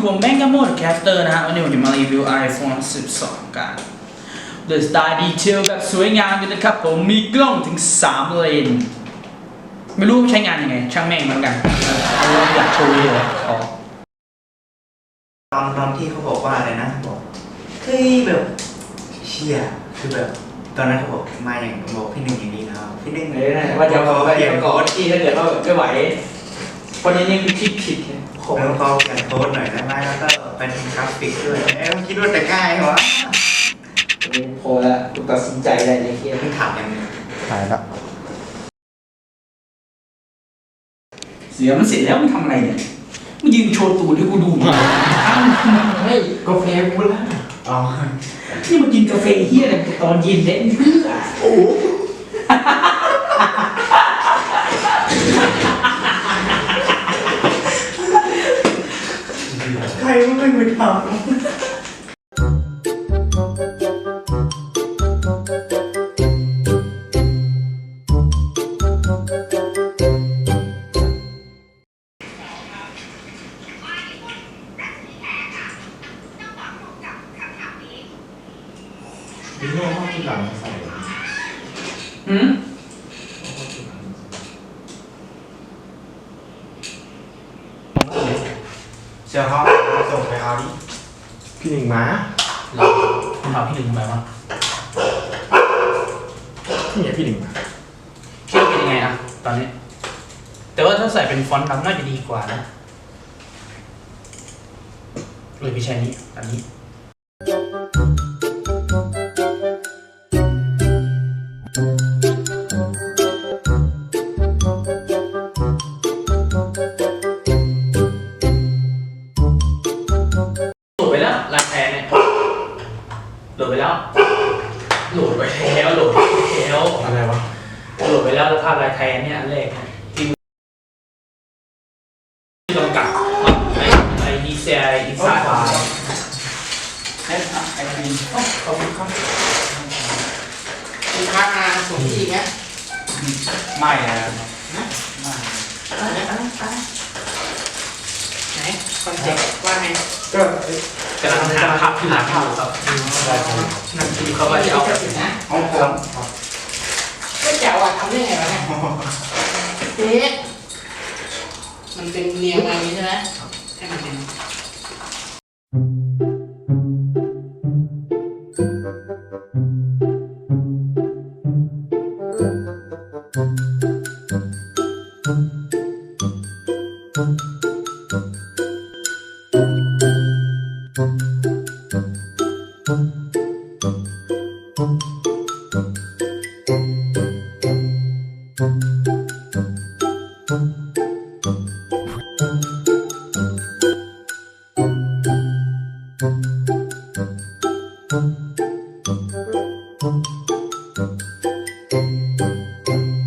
กับโหมดแคสเตอร์นะฮะวันนี้ผมจะมารีวิว iPhone 12 กัน The Star Detail แบบสวยงามเลยนะครับ ผมมีกล้องถึง 3 เลน ไม่รู้ใช้งานยังไง ช่างแม่งเหมือนกันเอาอยากโชว์เลยขอตอนตอนที่เขาบอกว่าอะไรนะบอกเฮ้ยแบบเชี่ยคือแบบตอนนั้นเขาบอกมาอย่างบอกพี่หนึ่งอย่างนี้นะครับพี่หนึ่งเอ้ยนะว่าจะเขาว่าเขีจะยนก่โค้อนดที่ถ้าเกิดว่าไม่ไหวคนนี้นี่คือคิดผิดไง โคตรแล้วเขาเขียนโค้ดหน่อยได้ไหมแล้วก็เป็นกราฟิกด้วยเอ้ยคิดว่าแต่ง่ายวะโคตรละกูตัดสินใจได้เลยเฮียมึงถามยังไงถ่ายละเสียมันเสร็จแล้วมันทำอะไรเนี่ยมันยืนโชว์ตูดให้กูดูอ้าวเฮ้ยกาแฟกูละอ๋อนี่มากินกาแฟเฮียอะไรตอนเย็นเด็กเพื่อโอ้ มันไม่ไปทำมีโน่ห้องที่หลังใส่หืมเจ้าห้องส่งไปเอาดิพี่หนึ่งมาเราคุณถามพี่หนึ่งทำไมวะนี่ไงพี่หนึ่งมาคิดว่าเป็นยังไงอะตอนนี้ แต่ว่าถ้าใส่เป็นฟอนต์ดำน่าจะดีกว่านะเลยพี่ใช้นี้อันนี้โโหลดไปแล้วแล้วภาพลายแทนเนี่ยอันแรกเนี่ยที่ที่กำกับไอ้ไอ้ดีเซลอินไซด์ไอ้ไอ้ทีขอบคุณครับมีค้างานส่งที่อีกไหมไม่นะไม่ไหนคอนเซ็ปต์ว่าไงก็กำลังหาภาพที่หาภาพครับนั่นคือเขาว่าจะเอาแบบนะห้องครับก็เอะทำได้ไงวะเนี่ยเจ๊มันเป็นเนียมอะไรนี้ใช่ไหมให้มันเป็นเ Thank you.